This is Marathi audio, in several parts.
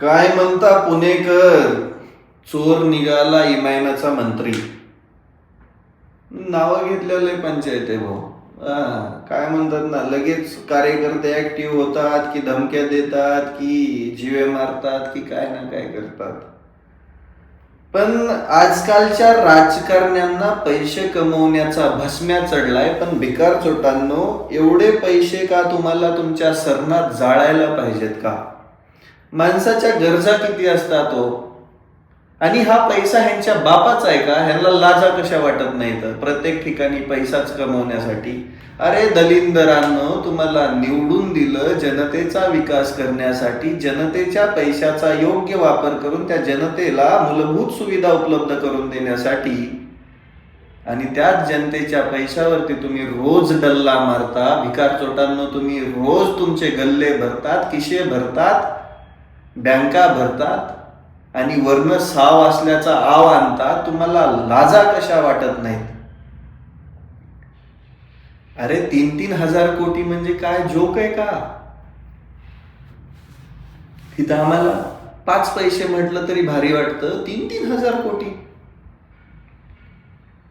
काय म्हणता पुणेकर? चोर निघाला इमायनाचा मंत्री. नावं घेतलेलं पंचायत आहे भाऊ. काय म्हणतात ना लगेच कार्यकर्ते ऍक्टिव्ह होतात की धमक्या देतात की जीवे मारतात की काय ना काय करतात. पण आजकालच्या राजकारण्यांना पैसे कमवण्याचा भस्म्या चढलाय पण भिकार चोटांनो एवढे पैसे का तुम्हाला तुमच्या सरणात जाळायला पाहिजेत का? माणसाच्या गरजा किती असतात हो? आणि हा पैसा ह्यांच्या बापाचा आहे का? ह्यांना लाजा कशा वाटत नाही तर? प्रत्येक ठिकाणी पैसाच कमवण्यासाठी. अरे दलिंदरांनो तुम्हाला निवडून दिलं जनतेचा विकास करण्यासाठी जनतेच्या पैशाचा योग्य वापर करून त्या जनतेला मूलभूत सुविधा उपलब्ध करून देण्यासाठी. आणि त्याच जनतेच्या पैशावरती तुम्ही रोज डल्ला मारता भिकारचोटांना तुम्ही रोज तुमचे गल्ले भरतात किशे भरतात बँका भरतात आणि वर्ण साव असल्याचा आव आणतात तुम्हाला लाजा कशा वाटत नाहीत? अरे तीन तीन हजार कोटी म्हणजे काय? जोक आहे का? तिथं आम्हाला पाच पैसे म्हटलं तरी भारी वाटतं. तीन तीन हजार कोटी.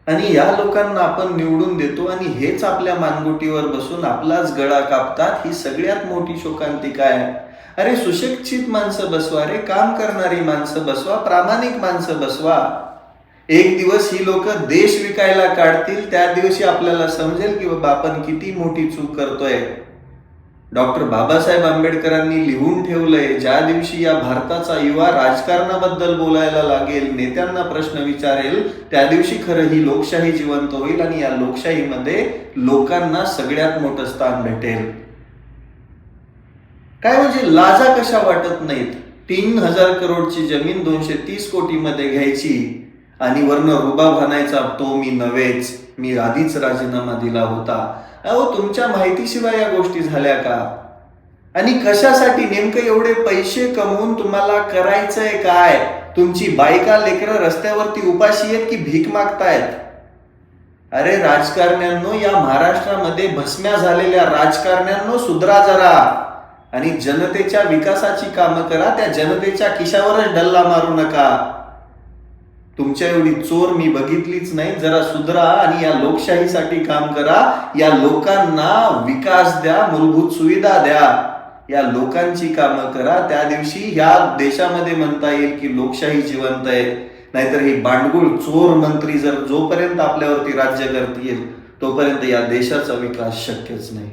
आणि या लोकांना आपण निवडून देतो आणि हेच आपल्या मानगुटीवर बसून आपलाच गळा कापतात. ही सगळ्यात मोठी शोकांतिका आहे. अरे सुशिक्षित माणसं बसवा रे काम करणारी माणसं बसवा प्रामाणिक माणसं बसवा. एक दिवस ही लोक देश विकायला काढतील त्या दिवशी आपल्याला समजेल की बाबा आपण किती मोठी चूक करतोय. डॉक्टर बाबासाहेब आंबेडकरांनी लिहून ठेवलंय ज्या दिवशी या भारताचा युवा राजकारणाबद्दल बोलायला लागेल नेत्यांना प्रश्न विचारेल त्या दिवशी खरं ही लोकशाही जिवंत होईल आणि या लोकशाहीमध्ये लोकांना सगळ्यात मोठं स्थान भेटेल. काय म्हणजे लाजा कशा वाटत नाहीत? तीन हजार करोडची जमीन दोनशे तीस कोटीमध्ये घ्यायची आणि वर्ण रुबा आणायचा तो मी नव्हेच. मी आधीच राजीनामा दिला होता. अहो तुमच्या माहितीशिवाय या गोष्टी झाल्या का? आणि कशासाठी नेमकं एवढे पैसे कमवून तुम्हाला करायचंय काय? तुमची बायका लेकरं रस्त्यावरती उपाशी आहेत की भीक मागतायत? अरे राजकारण्यांनो या महाराष्ट्रामध्ये भस्म्या झालेल्या राजकारण्यांनो सुधरा जरा. आणि जनतेच्या विकासाची कामं करा त्या जनतेच्या खिशावरच डल्ला मारू नका. तुमच्या एवढी चोर मी बघितलीच नाही. जरा सुधरा आणि या लोकशाहीसाठी काम करा. या लोकांना विकास द्या मूलभूत सुविधा द्या. या लोकांची कामं करा. त्या दिवशी या देशामध्ये म्हणता येईल की लोकशाही जिवंत आहे. नाहीतर ही बांडगुळ चोर मंत्री जर जोपर्यंत आपल्यावरती राज्य करतील तोपर्यंत या देशाचा विकास शक्यच नाही.